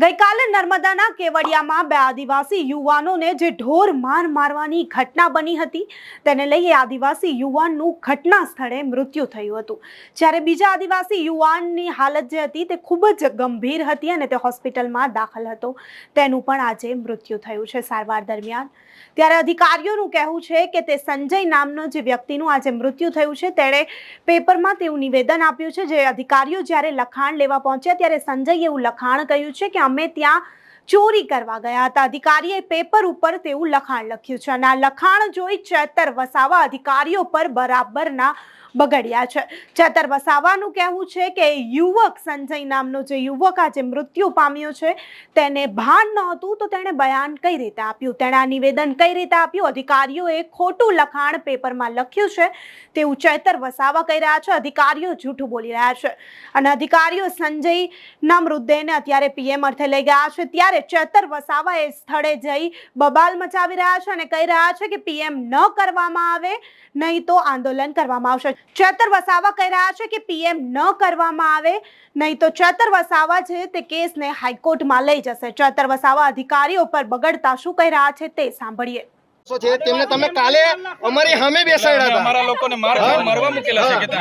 ગઈકાલે નર્મદાના કેવડિયામાં બે આદિવાસી યુવાનોને જે ઢોર માર મારવાની ઘટના બની હતી, તેને લઈ આદિવાસી યુવાનનું ઘટના સ્થળે મૃત્યુ થયું હતું. જ્યારે બીજા આદિવાસી યુવાનની હાલત જે હતી, તે ખૂબ જ ગંભીર હતી અને તે હોસ્પિટલમાં દાખલ હતો. તેનું પણ આજે મૃત્યુ થયું છે સારવાર દરમિયાન. ત્યારે અધિકારીઓનું કહેવું છે કે તે સંજય નામનો જે વ્યક્તિનું આજે મૃત્યુ થયું છે, તેણે પેપરમાં તેવું નિવેદન આપ્યું છે. જે અધિકારીઓ જ્યારે લખાણ લેવા પહોંચ્યા, ત્યારે સંજયે એવું લખાણ કહ્યું છે કે અમે ત્યાં ચોરી કરવા ગયા હતા. અધિકારીએ પેપર ઉપર તેવું લખાણ લખ્યું છે અને આ લખાણ જોઈ ચેતર વસાવા અધિકારીઓ પર બરાબરના બગડ્યા છે. ચેતર વસાવાનું કહેવું છે કે યુવક સંજય નામનો જે યુવક આજે મૃત્યુ પામ્યો છે તેને ભાન નહોતું તો તેણે બયાન કઈ રીતે આપ્યું? તેણે આ નિવેદન કઈ રીતે આપ્યું? અધિકારીઓએ ખોટું લખાણ પેપરમાં લખ્યું છે. તેવું ચેતર વસાવા કહી રહ્યા છે. અધિકારીઓ જૂઠું બોલી રહ્યા છે. અને અધિકારીઓ સંજયના મૃતદેહને અત્યારે પીએમ અર્થે લઈ ગયા છે. ત્યારે ચેતર વસાવા એ સ્થળે જઈ બબાલ મચાવી રહ્યા છે અને કહી રહ્યા છે કે પીએમ ન કરવામાં આવે નહીં તો આંદોલન કરવામાં આવશે. ચેતર વસાવા કહી રહ્યા છે કે પીએમ ન કરવામાં આવે નહીં તો ચેતર વસાવા છે તે કેસને હાઈકોર્ટમાં લઈ જશે. ચેતર વસાવા અધિકારીઓ પર બગડતા શું કહી રહ્યા છે તે સાંભળીએ. છે? તેમને તમે કાલે અમારી સામે બેસાડ્યા હતા. અમારા લોકોને માર મારવા મૂકેલા છે કે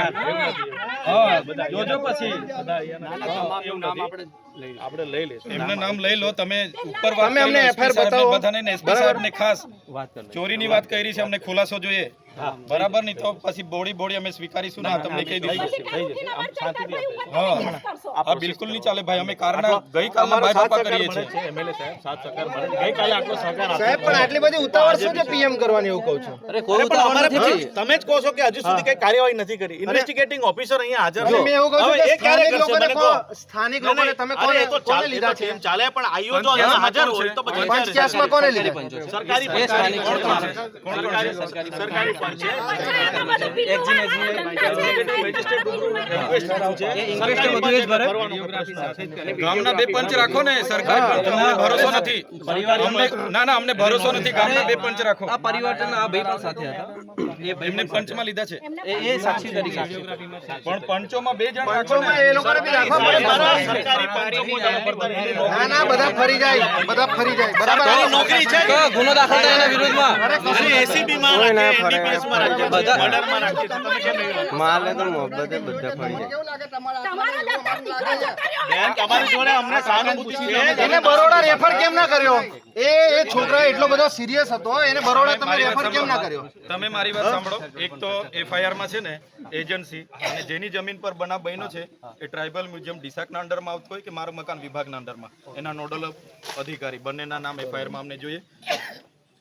હા. જોજો પછી. આપણે લઈ લઈશું. એમનું નામ લઈ લો તમે ઉપર તમે અમને FIR બતાવો. બધાને એસપી સાહેબને ખાસ ચોરીની વાત કરી છે અમને ખુલાસો જોઈએ. બરાબર? નહીં તો પછી બોડી બોડી અમે સ્વીકારીશું ના તમને કહી દઈશું. થઈ જશે. આમ શાંતિથી હા આ બિલકુલ નહીં ચાલે ભાઈ. અમે કારના ગઈકાલના ભાઈ બાપા કરીએ છીએ. છે એમએલએ સાહેબ. સાત સહકાર મળે ગઈકાલે આટલો સહકાર આપ્યો સાહેબ પણ આટલી બધી ઉતાવળ શું છે પીએમ કરવાની એવું કહું છું? અરે પણ અમારે પણ તમે જ કહો છો કે હજુ સુધી કઈ કાર્યવાહી નથી કરી. ઇન્વેસ્ટિગેટિંગ ઓફિસર અહીંયા હાજર છે. મેં એવું કહું છું કે સ્થાનિક લોકોને. તમે અરે એ તો ચાલે, લીધા છે? ચાલે પણ આઈઓ જો હાજર હોય તો પછી પંચ કોને લીધા? સરકારી પંચ. કોણ કોણ છે? સરકારી સરકારી પંચ છે? એક્ઝિક્યુટિવ મેજિસ્ટ્રેટ રૂબરૂ request કર્યું છે. સરકારી પંચ ભરવાનું. ગામના બે પંચ રાખો ને સરકાર પર અમને ભરોસો નથી. ના ના અમને ભરોસો નથી. ગામના બે પંચ રાખો. આ પરિવારના આ ભાઈ પણ સાથે હતા. એમને પંચમાં લીધા છે. એ એ સાક્ષી તરીકે. પણ પંચોમાં બે જણ પંચોમાં એ લોકોને બી રાખવા પડે ના ના બધા ફરી જાય બધા ફરી જાય. બરાબર? નોકરી છે? તો ગુનો દાખલ થાય એના વિરુદ્ધમાં. અરે એસીબી માં રાખે NDPS માં રાખે બધા- મર્ડરમાં રાખે તો તમે કેમ? માલે તો મોહબ્બતે બધા ફરી જાય. બેન, તમારી જોડે અમને સહાનુભૂતિ છે એને બરોડા રેફર કેમ ના કર્યો? એ એ છોકરા એટલો બધો સિરિયસ હતો એને બરોડા તમે રેફર કેમ ના કર્યો? તમે મારી વાત સાંભળો. એક તો એફઆઈઆરમાં છે ને એજન્સી અને જેની જમીન પર બનાવ બન્યો છે એ ટ્રાઇબલ મ્યુઝિયમ ડિસાકના અંડરમાં આવતું હોય કે મારું મકાન વિભાગના અંડરમાં. એના નોડલ અધિકારી બંનેના નામ એફઆઈઆરમાં અમને જોઈએ.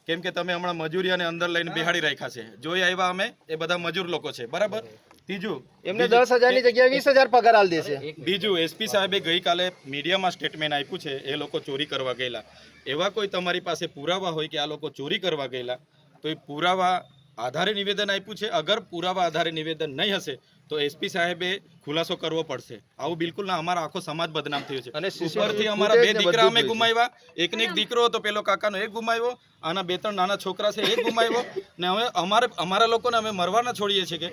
કેમ કે તમે હમણાં મજૂરી અને અંદર લઈને બિહાડી રાખ્યા છે. જોઈ આવ્યા અમે એ બધા મજૂર લોકો છે. બરાબર? ત્રીજું એમને દસ હજારની જગ્યાએ વીસ હજાર પગાર આલ દેશે. બીજું એસપી સાહેબે ગઈકાલે મીડિયામાં સ્ટેટમેન્ટ આપ્યું છે એ લોકો ચોરી કરવા ગયેલા. એવા કોઈ તમારી પાસે પુરાવા હોય કે આ લોકો ચોરી કરવા ગયેલા તો એ પુરાવા આધારે નિવેદન આપ્યું છે. અગર પુરાવા આધારે નિવેદન નહીં હશે તો એસપી સાહેબે ખુલાસો કરવો પડશે. આવું બિલકુલ ના અમારો આખો સમાજ બદનામ થયો છે. અને ઉપરથી અમારા બે દીકરા અમે. ગુમાવ્યા. એકને એક દીકરો હતો પેલો કાકાનો એક ગુમાવ્યો આના બે ત્રણ નાના છોકરા છે એક ગુમાવ્યો. ને હવે અમારે અમારા લોકોને અમે મરવાના છોડીએ છીએ કે.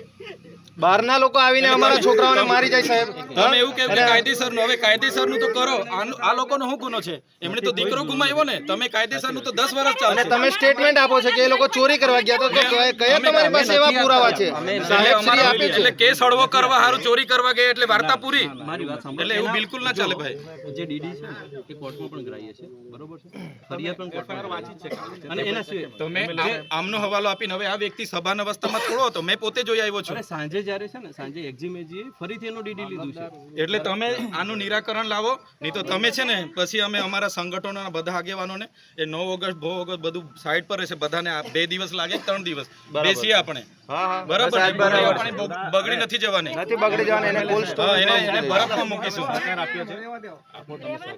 બહારના લોકો આવીને અમારા છોકરાઓને મારી જાય સાહેબ. તમે એવું કહ્યું કે કાયદેસરનું હવે કાયદેસરનું તો કરો. આ લોકોનો શું ગુનો છે? એમણે તો દીકરો ગુમાવ્યો ને. તમે કાયદેસરનું તો દસ વર્ષ અને તમે સ્ટેટમેન્ટ આપો છો કે એ લોકો ચોરી કરવા ગયા તો કયા તમારી પાસે એવા પુરાવા છે? સાહેબ શ્રી આપી છે. એટલે કેસ હળવો કરવા હારું ચોરી કરવા ગયા એટલે વાર્તા પૂરી? મારી વાત સાંભળો. એટલે એવું બિલકુલ ના ચાલે ભાઈ. જે ડીડી છે એ કોર્ટમાં પણ ગ્રાહ્ય છે. બરોબર છે? ફરિયાદ પણ કોર્ટમાં વાંચી છે. અને એના સિવાય તમે આમનો હવાલો આપીને હવે આ વ્યક્તિ સભાન અવસ્થામાં થોડો હતો. મેં પોતે જોઈ આવ્યો છું. અરે સાંજે જ્યારે છે ને સાંજે એક્ઝિમેજીએ ફરીથી એનો ડીડી લીધું છે. એટલે તમે આનું નિરાકરણ લાવો. નહીં તો તમે છે ને પછી અમે અમારા સંગઠનોના બધા આગેવાનોને એ નવ ઓગસ્ટ બહુ ઓગસ્ટ બધું સાઈડ પર રહેશે. બધાને આ બે દિવસ લાગે ત્રણ દિવસ. બેસીએ આપણે. બરાબર બગડી નથી જવાની. નથી બગડી જવાની એને કોલ્ડ સ્ટોર એને એને બરફમાં મૂકીશું.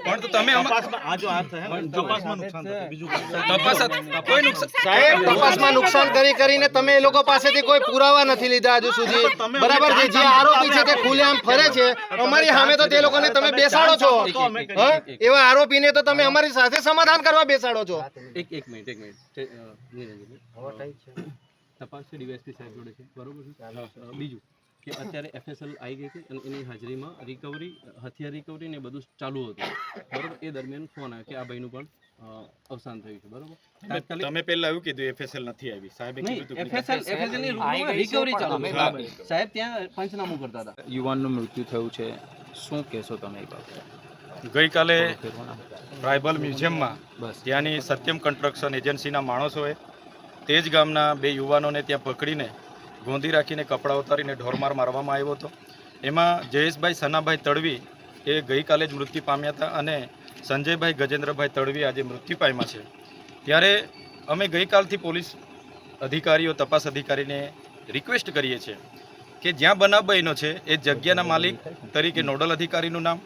પણ તો તમે આ જો આ થશે તપાસમાં નુકસાન થશે. બીજું તપાસ કોઈ નુકસાન સાહેબ તપાસમાં નુકસાન કરી કરીને તમે એ લોકો પાસેથી કોઈ પુરાવા નથી લીધા હજુ સુધી. બરાબર છે જે આરોપી છે તે ખુલ્લેઆમ ફરે છે અમારી સામે તો તે લોકોને તમે બેસાડો છો. એવા આરોપીને તો તમે અમારી સાથે સમાધાન કરવા બેસાડો છો. એક એક મિનિટ એક મિનિટ. તપાસ છે ડીવાયએસપી સાહેબ જોડે છે. બરોબર છે? બીજું. કે અત્યારે એફએસએલ આવી ગઈ હતી અને એની હાજરીમાં રિકવરી હથિયાર રિકવરી ને બધું ચાલુ હતું. બરોબર? એ દરમિયાન ફોન આવ્યો કે આ ભાઈનું પણ અવસાન થયું છે. બરોબર? તમે પહેલા એવું કીધું એફએસએલ નથી આવી. સાહેબ એફએસએલ એફએસએલની રૂમમાં રિકવરી ચાલુ છે. સાહેબ ત્યાં પંચનામું કરતા હતા. યુવાનનું મૃત્યુ થયું છે. શું કહેશો તમે એ બાબતે? ગઈકાલે. ટ્રાઇબલ મ્યુઝિયમમાં બસ. ત્યાંની સત્યમ કન્સ્ટ્રક્શન એજન્સીના માણસોએ તે જ ગામના બે યુવાનોને ત્યાં પકડીને ગોંધી રાખીને કપડાં ઉતારીને ઢોરમાર મારવામાં આવ્યો હતો. એમાં જયેશભાઈ સનાભાઈ તડવી એ ગઈકાલે જ મૃત્યુ પામ્યા હતા અને સંજયભાઈ ગજેન્દ્રભાઈ તડવી આજે મૃત્યુ પામ્યા છે. ત્યારે અમે ગઈકાલથી પોલીસ અધિકારીઓ, તપાસ અધિકારીને રિક્વેસ્ટ કરીએ છીએ કે જ્યાં બનાવ બન્યો છે એ જગ્યાના માલિક તરીકે નોડલ અધિકારીનું નામ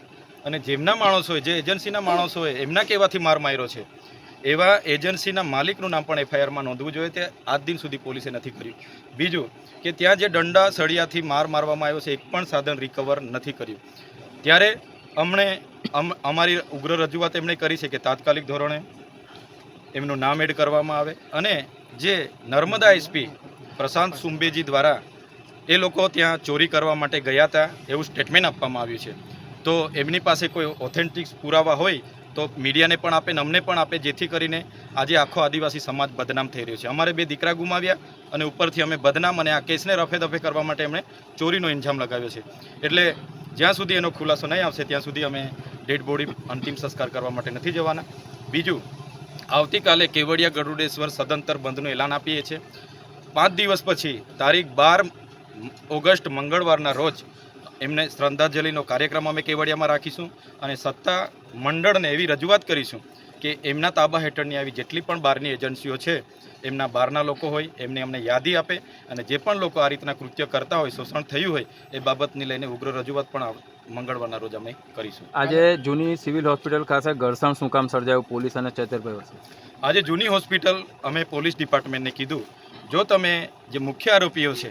અને જેમના માણસોએ જે એજન્સીના માણસોએ એમના કહેવાથી માર માર્યો છે. એવા એજન્સીના માલિકનું નામ પણ એફઆઈઆરમાં નોંધવું જોઈએ તે આજ દિન સુધી પોલીસે નથી કર્યું. બીજું કે ત્યાં જે દંડા સળિયાથી માર મારવામાં આવ્યો છે, એક પણ સાધન રિકવર નથી કર્યું. ત્યારે અમને અમ- અમારી ઉગ્ર રજૂઆત એમણે કરી છે કે તાત્કાલિક ધોરણે એમનું નામ એડ કરવામાં આવે અને જે નર્મદા એસપી પ્રશાંત સુંબેજી દ્વારા એ લોકો ત્યાં ચોરી કરવા માટે ગયા હતા, એવું સ્ટેટમેન્ટ આપવામાં આવ્યું છે. તો એમની પાસે કોઈ ઓથેન્ટિક પુરાવા હોય તો મીડિયાને પણ આપે અમને પણ આપે, જેથી કરીને આજે આખો આદિવાસી સમાજ બદનામ થઈ રહ્યો છે. અમારે બે દીકરા ગુમાવ્યા અને ઉપરથી અમે બદનામ અને આ કેસને રફે દફે કરવા માટે એમણે ચોરીનો ઇન્જામ લગાવ્યો છે. એટલે જ્યાં સુધી એનો ખુલાસો નહીં આવશે, ત્યાં સુધી અમે ડેડ બોડી અંતિમ સંસ્કાર કરવા માટે નથી જવાના. બીજું, આવતીકાલે કેવડિયા ગરુડેશ્વર સદંતર બંધનું એલાન આપીએ છીએ. પાંચ દિવસ પછી, તારીખ બાર ઓગસ્ટ મંગળવારના રોજ એમને શ્રદ્ધાંજલિનો કાર્યક્રમ અમે કેવડિયામાં રાખીશું અને સત્તા મંડળને એવી રજૂઆત કરીશું કે એમના તાબા હેઠળની આવી જેટલી પણ બહારની એજન્સીઓ છે એમના બહારના લોકો હોય એમને અમને યાદી આપે અને જે પણ લોકો આ રીતના કૃત્ય કરતા હોય શોષણ થયું હોય એ બાબતની લઈને ઉગ્ર રજૂઆત પણ મંગળવારના રોજ અમે કરીશું. આજે જૂની સિવિલ હોસ્પિટલ ખાતે ઘર્ષણ શું કામ સર્જાયું? પોલીસ અને ચેતરભાઈ વચ્ચે આજે જૂની હોસ્પિટલ અમે પોલીસ ડિપાર્ટમેન્ટને કીધું. જો તમે જે મુખ્ય આરોપીઓ છે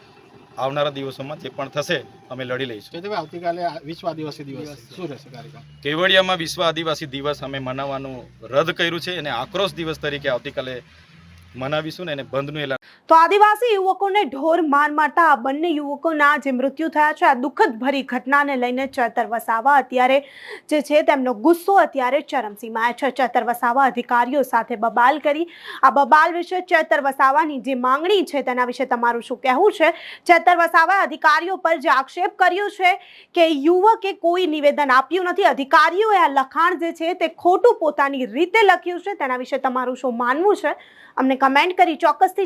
આવનારા દિવસોમાં જે પણ થશે અમે લડી લઈશું. આવતીકાલે વિશ્વ આદિવાસી દિવસ શું રહેશે કાર્યક્રમ? કેવડિયામાં વિશ્વ આદિવાસી દિવસ અમે મનાવવાનું રદ કર્યું છે અને આક્રોશ દિવસ તરીકે આવતીકાલે મનાવીશું ને એને બંધનું એલાન તો આદિવાસી યુવકોને ઢોર માર મારતા આ બંને યુવકોના જે મૃત્યુ થયા છે, આ દુઃખદ ભરી ઘટનાને લઈને ચેતર વસાવા અત્યારે જે છે તેમનો ગુસ્સો અત્યારે ચરમસીમાએ છે. ચેતર વસાવા અધિકારીઓ સાથે બબાલ કરી. આ બબાલ વિશે ચેતર વસાવાની જે માંગણી છે તેના વિશે તમારું શું કહેવું છે? ચેતર વસાવાએ અધિકારીઓ પર જે આક્ષેપ કર્યો છે કે યુવકે કોઈ નિવેદન આપ્યું નથી, અધિકારીઓએ આ લખાણ જે છે તે ખોટું પોતાની રીતે લખ્યું છે, તેના વિશે તમારું શું માનવું છે? અમને કમેન્ટ કરી ચોક્કસથી